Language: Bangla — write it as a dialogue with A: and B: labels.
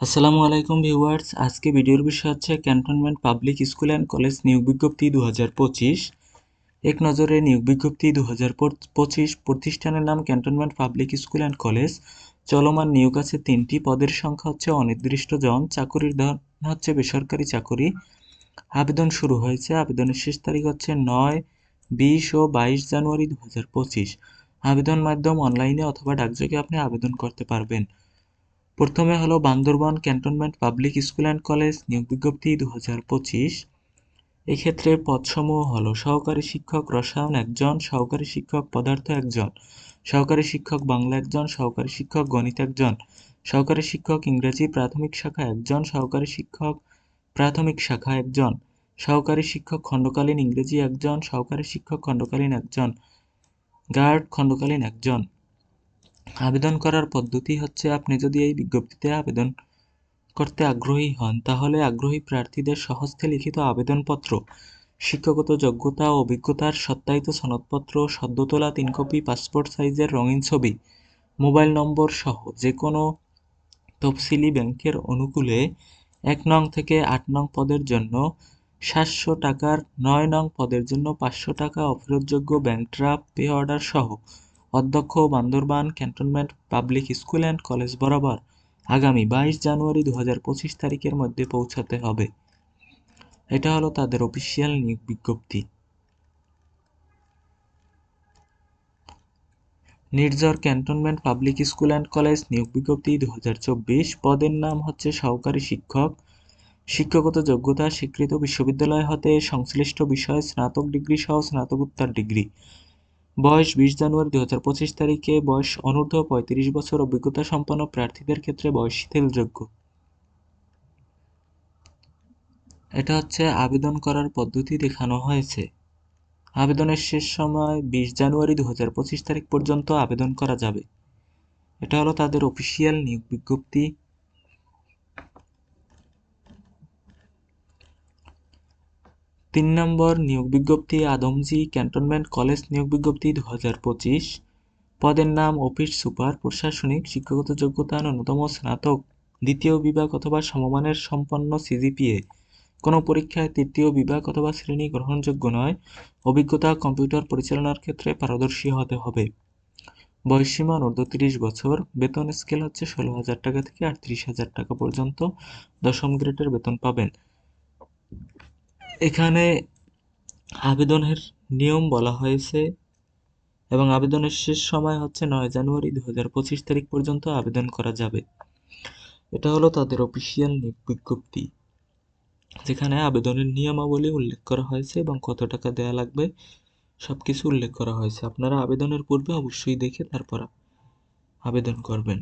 A: আসসালামু আলাইকুম ভিউয়ার্স। আজকে ভিডিওর বিষয় হচ্ছে cantonment public school and college নিয়োগ বিজ্ঞপ্তি দু এক নজরে নিয়োগ বিজ্ঞপ্তি দু প্রতিষ্ঠানের নাম cantonment public school and college. চলমান নিয়োগ আছে তিনটি, পদের সংখ্যা হচ্ছে অনির্দিষ্ট জন, চাকুরির ধরন হচ্ছে বেসরকারি চাকুরি। আবেদন শুরু হয়েছে, আবেদনের শেষ তারিখ হচ্ছে নয়, বিশ ও বাইশ জানুয়ারি দু হাজার পঁচিশ। আবেদন মাধ্যম অনলাইনে অথবা ডাকযোগে আপনি আবেদন করতে পারবেন। প্রথমে হলো Bandarban cantonment public school and college, নিয়োগ বিজ্ঞপ্তি দু হাজার পঁচিশ। এক্ষেত্রে পদসমূহ হলো সহকারী শিক্ষক রসায়ন একজন, সহকারী শিক্ষক পদার্থ একজন, সহকারী শিক্ষক বাংলা একজন, সহকারী শিক্ষক গণিত একজন, সহকারী শিক্ষক ইংরেজি প্রাথমিক শাখা একজন, সহকারী শিক্ষক প্রাথমিক শাখা একজন, সহকারী শিক্ষক খণ্ডকালীন ইংরেজি একজন, সহকারী শিক্ষক খণ্ডকালীন একজন, গার্ড খণ্ডকালীন একজন। আবেদন করার পদ্ধতি হচ্ছে আপনি যদি এই বিজ্ঞপ্তিতে আবেদন করতে আগ্রহী হন, তাহলে আগ্রহী প্রার্থীদের সহজে লিখিত আবেদনপত্র, শিক্ষাগত যোগ্যতা ও অভিজ্ঞতার সত্যায়িত সনদপত্র সদ্য তোলা তিন কপি, পাসপোর্ট সাইজের রঙিন ছবি, মোবাইল নম্বর সহ যে কোনো তফসিলি ব্যাংকের অনুকূলে এক নং থেকে আট নং পদের জন্য সাতশো টাকার নয় নং পদের জন্য পাঁচশো টাকা অফেরতযোগ্য ব্যাংক ড্রাফট পে অর্ডার সহ অধ্যক্ষ Bandarban cantonment public school and college বরাবর আগামী বাইশ জানুয়ারি দু হাজার পঁচিশ তারিখের মধ্যে পৌঁছাতে হবে। এটা হলো তাদের অফিসিয়াল নিয়োগ বিজ্ঞপ্তি। Nirjhor cantonment public school and college নিয়োগ বিজ্ঞপ্তি দু হাজার চব্বিশ পদের নাম হচ্ছে সহকারী শিক্ষক। শিক্ষাগত যোগ্যতা, স্বীকৃত বিশ্ববিদ্যালয় হতে সংশ্লিষ্ট বিষয়ে, স্নাতক ডিগ্রি সহ স্নাতকোত্তর ডিগ্রি। বয়স বিশ জানুয়ারি দু হাজার পঁচিশ তারিখে, বয়স অনূর্ধ্ব পঁয়ত্রিশ বছর, অভিজ্ঞতা সম্পন্ন প্রার্থীদের ক্ষেত্রে বয়স শিথিলযোগ্য। এটা হচ্ছে আবেদন করার পদ্ধতি দেখানো হয়েছে। আবেদনের শেষ সময় বিশ জানুয়ারি দু হাজার পঁচিশ তারিখ পর্যন্ত আবেদন করা যাবে। এটা হলো তাদের অফিসিয়াল নিয়োগ বিজ্ঞপ্তি। তিন নম্বর নিয়োগ বিজ্ঞপ্তি আদমজি ক্যান্টনমেন্ট কলেজ নিয়োগ বিজ্ঞপ্তি দু হাজার পঁচিশ। পদের নাম অফিস সুপার, প্রশাসনিক, শিক্ষাগত যোগ্যতা ন্যূনতম স্নাতক, দ্বিতীয় বিভাগ অথবা সমমানের সম্পন্ন সিজিপিএ। কোনো পরীক্ষায় তৃতীয় বিভাগ অথবা শ্রেণি গ্রহণযোগ্য নয়। অভিজ্ঞতা কম্পিউটার পরিচালনার ক্ষেত্রে পারদর্শী হতে হবে। বয়সীমা অনূর্ধ্ব তিরিশ বছর, বেতন স্কেল হচ্ছে ষোলো হাজার টাকা থেকে আটত্রিশ হাজার টাকা পর্যন্ত। দশম গ্রেডের বেতন পাবেন। এখানে আবেদনের নিয়ম বলা হয়েছে এবং আবেদনের শেষ সময় হচ্ছে নয় জানুয়ারি দু হাজার পঁচিশ তারিখ পর্যন্ত আবেদন করা যাবে। এটা হলো তাদের অফিসিয়াল বিজ্ঞপ্তি, যেখানে আবেদনের নিয়মাবলী উল্লেখ করা হয়েছে এবং কত টাকা দেয়া লাগবে সব কিছু উল্লেখ করা হয়েছে। আপনারা আবেদনের পূর্বে অবশ্যই দেখে তারপর আবেদন করবেন।